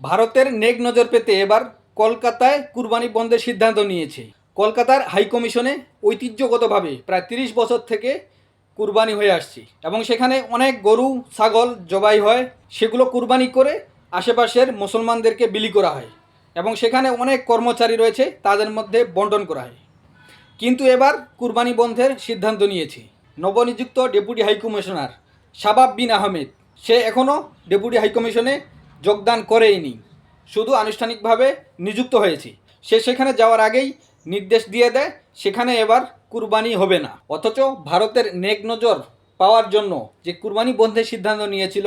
ভারতের নেক নজর পেতে এবার কলকাতায় কুরবানি বন্ধের সিদ্ধান্ত নিয়েছে। কলকাতার হাইকমিশনে ঐতিহ্যগতভাবে প্রায় তিরিশ বছর থেকে কুরবানি হয়ে আসছে এবং সেখানে অনেক গরু, ছাগল জবাই হয়। সেগুলো কুরবানি করে আশেপাশের মুসলমানদেরকে বিলি করা হয় এবং সেখানে অনেক কর্মচারী রয়েছে, তাদের মধ্যে বন্টন করা হয়। কিন্তু এবার কুরবানি বন্ধের সিদ্ধান্ত নিয়েছে। নবনিযুক্ত deputy high commissioner Shabab bin Ahmed, সে এখনও ডেপুটি হাইকমিশনে যোগদান করেইনি শুধু আনুষ্ঠানিকভাবে নিযুক্ত হয়েছি। সে সেখানে যাওয়ার আগেই নির্দেশ দিয়ে দেয়, সেখানে এবার কুরবানি হবে না। অথচ ভারতের নেক নজর পাওয়ার জন্য যে কুরবানি বন্ধের সিদ্ধান্ত নিয়েছিল,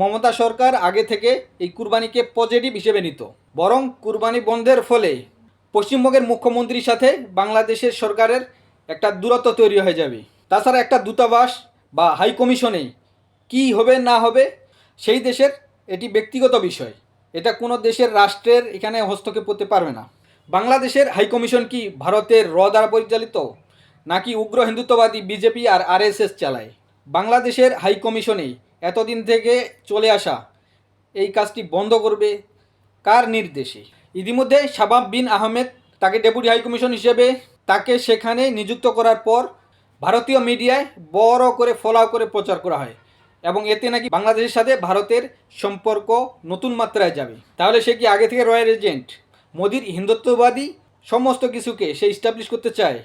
মমতা সরকার আগে থেকে এই কুরবানিকে পজিটিভ হিসেবে নিত। বরং কুরবানি বন্ধের ফলে পশ্চিমবঙ্গের মুখ্যমন্ত্রীর সাথে বাংলাদেশের সরকারের একটা দূরত্ব তৈরি হয়ে যাবে। তাছাড়া একটা দূতাবাস বা হাই কমিশনে কী হবে না হবে, সেই দেশের এটি ব্যক্তিগত বিষয়। এটা কোনো দেশের রাষ্ট্রের এখানে হস্তক্ষেপ করতে পারবে না। বাংলাদেশের হাইকমিশন কি ভারতের র দ্বারা পরিচালিত, নাকি উগ্র হিন্দুত্ববাদী বিজেপি আর আরএসএস চালায়? বাংলাদেশের হাইকমিশনে এতদিন থেকে চলে আসা এই কাজটি বন্ধ করবে কার নির্দেশে? ইতিমধ্যে শাবাব বিন আহমেদ তাকে ডেপুটি হাইকমিশন হিসেবে তাকে সেখানে নিযুক্ত করার পর ভারতীয় মিডিয়ায় বড় করে ফলাও করে প্রচার করা হয়। এবং এতে নাকি বাংলাদেশের সাথে ভারতের সম্পর্ক নতুন মাত্রায় যাবে। তাহলে সে কি আগে থেকে রয়্যাল এজেন্ট? মোদির হিন্দুত্ববাদী সমস্ত কিছুকে সে ইস্টাবলিশ করতে চায়?